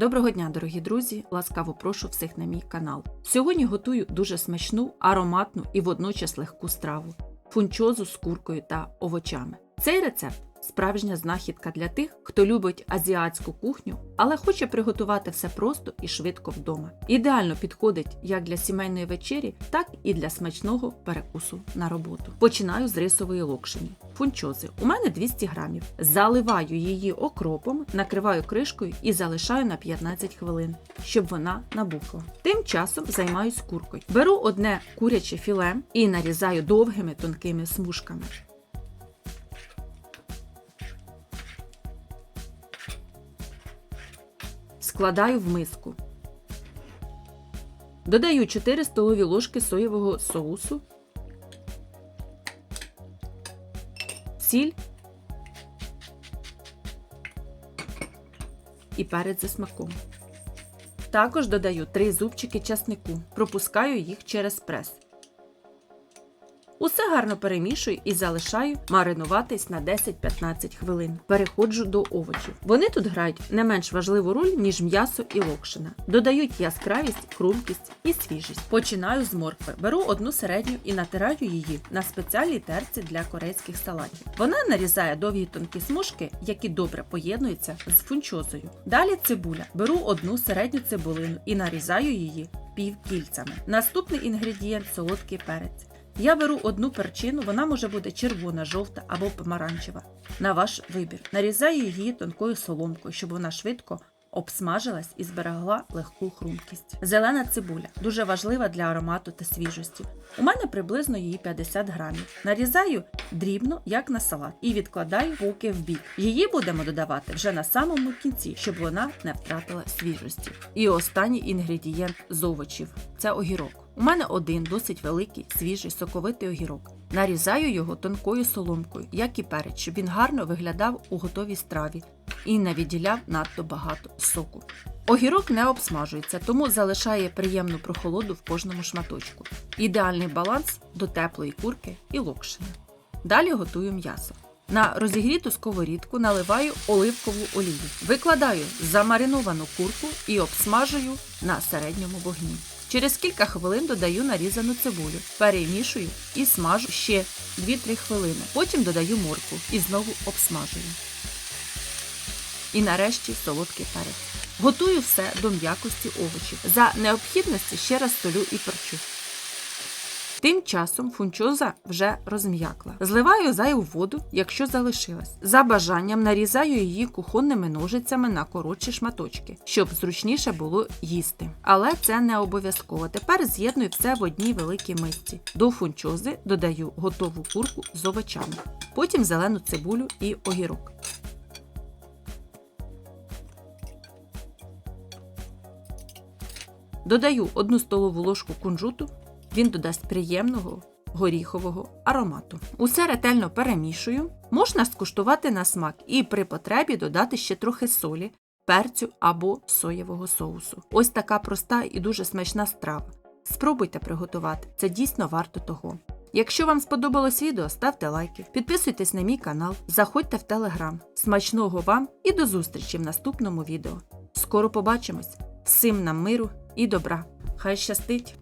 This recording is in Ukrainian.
Доброго дня, дорогі друзі! Ласкаво прошу всіх на мій канал. Сьогодні готую дуже смачну, ароматну і водночас легку страву фунчозу з куркою та овочами. Цей рецепт справжня знахідка для тих, хто любить азіатську кухню, але хоче приготувати все просто і швидко вдома. Ідеально підходить як для сімейної вечері, так і для смачного перекусу на роботу. Починаю з рисової локшині. Фунчози. У мене 200 грамів. Заливаю її окропом, накриваю кришкою і залишаю на 15 хвилин, щоб вона набухла. Тим часом займаюсь куркою. Беру одне куряче філе і нарізаю довгими тонкими смужками. Складаю в миску. Додаю 4 столові ложки соєвого соусу, сіль і перець за смаком. Також додаю 3 зубчики часнику, пропускаю їх через прес. Усе гарно перемішую і залишаю маринуватись на 10-15 хвилин. Переходжу до овочів. Вони тут грають не менш важливу роль, ніж м'ясо і локшина. Додають яскравість, хрумкість і свіжість. Починаю з моркви. Беру одну середню і натираю її на спеціальній терці для корейських салатів. Вона нарізає довгі тонкі смужки, які добре поєднуються з фунчозою. Далі цибуля. Беру одну середню цибулину і нарізаю її півкільцями. Наступний інгредієнт солодкий перець. Я беру одну перчину, вона може бути червона, жовта або помаранчева. На ваш вибір. Нарізаю її тонкою соломкою, щоб вона швидко обсмажилась і зберегла легку хрумкість. Зелена цибуля дуже важлива для аромату та свіжості. У мене приблизно її 50 грамів. Нарізаю дрібно, як на салат, і відкладаю поки в бік. Її будемо додавати вже на самому кінці, щоб вона не втратила свіжості. І останній інгредієнт з овочів це огірок. У мене один досить великий, свіжий, соковитий огірок. Нарізаю його тонкою соломкою, як і перець, щоб він гарно виглядав у готовій страві і не відділяв надто багато соку. Огірок не обсмажується, тому залишає приємну прохолоду в кожному шматочку. Ідеальний баланс до теплої курки і локшини. Далі готую м'ясо. На розігріту сковорідку наливаю оливкову олію. Викладаю замариновану курку і обсмажую на середньому вогні. Через кілька хвилин додаю нарізану цибулю, перемішую і смажу ще 2-3 хвилини. Потім додаю морку і знову обсмажую. І нарешті солодкий перець. Готую все до м'якості овочів. За необхідності ще раз солю і перчу. Тим часом фунчоза вже розм'якла. Зливаю зайву воду, якщо залишилась. За бажанням нарізаю її кухонними ножицями на коротші шматочки, щоб зручніше було їсти. Але це не обов'язково. Тепер з'єдную все в одній великій мисці. До фунчози додаю готову курку з овочами, потім зелену цибулю і огірок. Додаю 1 столову ложку кунжуту, він додасть приємного горіхового аромату. Усе ретельно перемішую. Можна скуштувати на смак і при потребі додати ще трохи солі, перцю або соєвого соусу. Ось така проста і дуже смачна страва. Спробуйте приготувати, це дійсно варто того. Якщо вам сподобалось відео, ставте лайки, підписуйтесь на мій канал, заходьте в телеграм. Смачного вам і до зустрічі в наступному відео. Скоро побачимось! Всім нам миру і добра! Хай щастить!